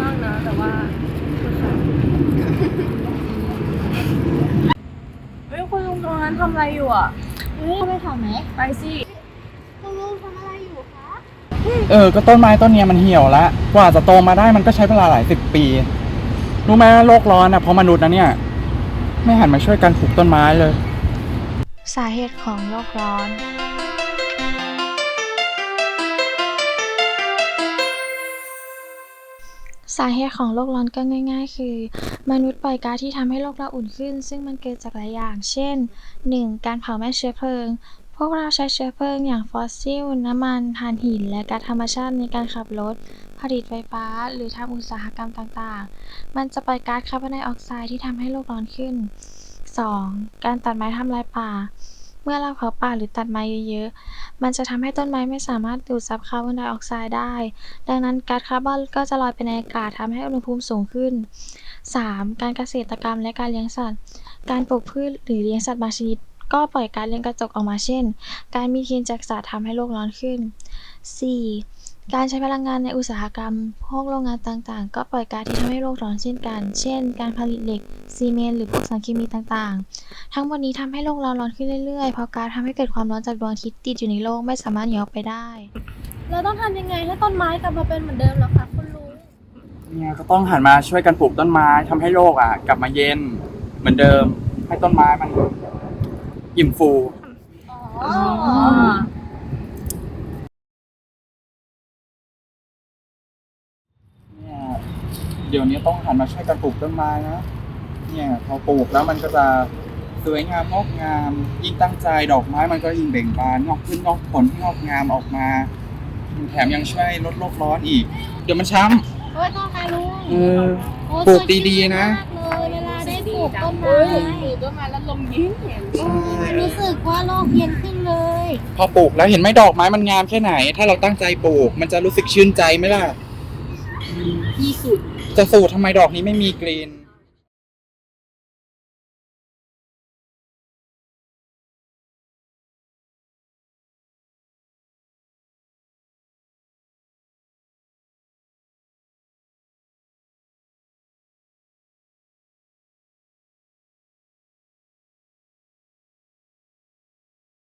มากนะแต่ว่าเฮ้ยคุณลุงตรงนั้นทำอะไรอยู่อะเข้าไปถามไหมไปสิคุณลุงทำอะไรอยู่คะเออ ก็ต้นไม้ต้นเนี้ยมันเหี่ยวละกว่าจะโตมาได้มันก็ใช้เวลาหลายสิบปี รู้ไหมว่าโลกร้อนอะเพราะมนุษย์นะเนี่ย ไม่หันมาช่วยกันปลูกต้นไม้เลย สาเหตุของโลกร้อน สาเหตุของโลกร้อนก็ง่าย ๆ คือ มนุษย์ปล่อยก๊าซที่ทำให้โลกเราอุ่นขึ้น ซึ่งมันเกิดจากหลายอย่าง เช่น 1. การเผาไหม้เชื้อเพลิง พวกเราใช้เชื้อเพลิงอย่างฟอสซิล น้ำมันถ่านหิน และก๊าซธรรมชาติในการขับรถ ผลิตไฟฟ้า หรือทำอุตสาหกรรมต่างๆ มันจะปล่อยก๊าซคาร์บอนไดออกไซด์ที่ทำให้โลกร้อนขึ้น 2. การตัดไม้ทำลายป่า เมื่อเราเผาป่าหรือตัดไม้เยอะ ๆ มันจะทำให้ต้นไม้ไม่สามารถดูดซับคาร์บอนไดออกไซด์ได้ ดังนั้นก๊าซคาร์บอนก็จะลอยไปในอากาศทำให้อุณหภูมิสูงขึ้น 3. การเกษตรกรรมและการเลี้ยงสัตว์ การปลูกพืชหรือเลี้ยงสัตว์บางชนิดก็ปล่อยก๊าซเรือนกระจกออกมาเช่น การมีเทียนจากสัตว์ทำให้โลกร้อนขึ้น 4. การใช้พลังงานในอุตสาหกรรม พวกโรงงานต่างๆ ก็ปล่อยก๊าซที่ทำให้โลกร้อนเช่นกัน เช่น การผลิตเหล็ก ซีเมนต์ หรือพวกสารเคมีต่างๆ ทั้งหมดนี้ทำให้โลกเราร้อนขึ้นเรื่อยๆ เพราะก๊าซทำให้เกิดความร้อนจากดวงอาทิตย์ติดอยู่ในโลกไม่สามารถหนีออกไปได้ เราต้องทำยังไงให้ต้นไม้กลับมาเป็นเหมือนเดิมเหรอคะคุณลุง เนี่ยก็ต้องหันมาช่วยกันปลูกต้นไม้ทำให้โลกอะ กลับมาเย็นเหมือนเดิม ให้ต้นไม้มันอิ่มฟู อ๋อ เนี่ย เดี๋ยวนี้ต้องหันมาช่วยกันปลูกต้นไม้นะ เนี่ยพอปลูกแล้วมันก็จะสวยงามงอกงาม ยิ่งตั้งใจดอกไม้มันก็ยิ่งเบ่งบานงอกขึ้นงอกผลที่งอกงามออกมาแถมยังช่วยลดโลกร้อนอีก เดี๋ยวมันช้โอ้ยต้องค่ะลุงำเออ โอ้ปลูกดีๆนะ สวยมากเลยเวลาได้ปลูกต้นไม้ปลูกต้นไม้แล้วลมเย็นเย็นโอ้ยรู้สึกว่าโลกเย็นขึ้นเลย พอปลูกแล้วเห็นไหมดอกไม้มันงามแค่ไหน ถ้าเราตั้งใจปลูก มันจะรู้สึกชื่นใจไหมล่ะ ที่สุด จะสูตรทำไมดอกนี้ไม่มีกลิ่น